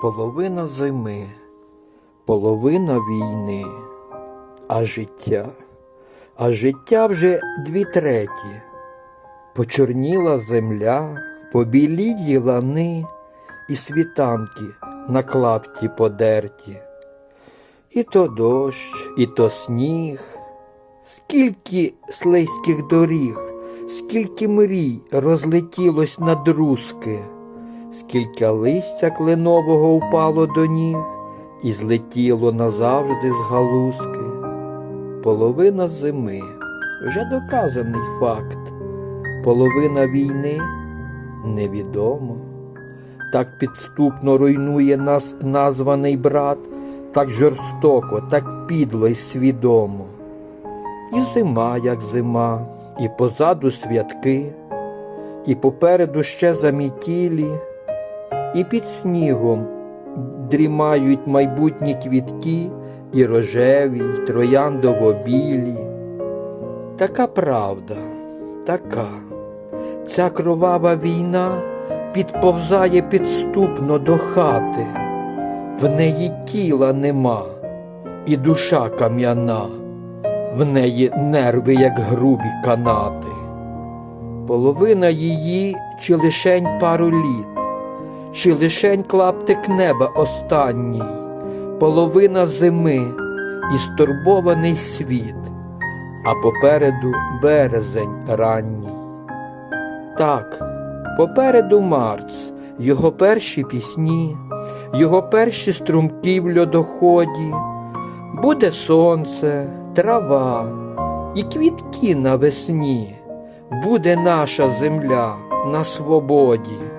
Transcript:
Половина зими, половина війни, а життя, а життя вже дві треті. Почорніла земля, побілілі лани і світанки на клапті подерті. І то дощ, і то сніг, скільки слизьких доріг, скільки мрій розлетілось на друзки, скільки листя кленового впало до ніг і злетіло назавжди з галузки. Половина зими вже доказаний факт, половина війни невідомо. Так підступно руйнує нас названий брат, так жорстоко, так підло й свідомо. І зима, як зима, і позаду святки, і попереду ще замітілі, і під снігом дрімають майбутні квітки, і рожеві, й трояндово-білі. Така правда, така. Ця кровава війна підповзає підступно до хати, в неї тіла нема, і душа кам'яна, в неї нерви, як грубі канати. Половина її чи лишень пару літ, чи лишень клаптик неба останній, половина зими і стурбований світ, а попереду березень ранній. Так, попереду Марц, його перші пісні, його перші струмки в льодоході, буде сонце, трава і квітки навесні, буде наша земля на свободі.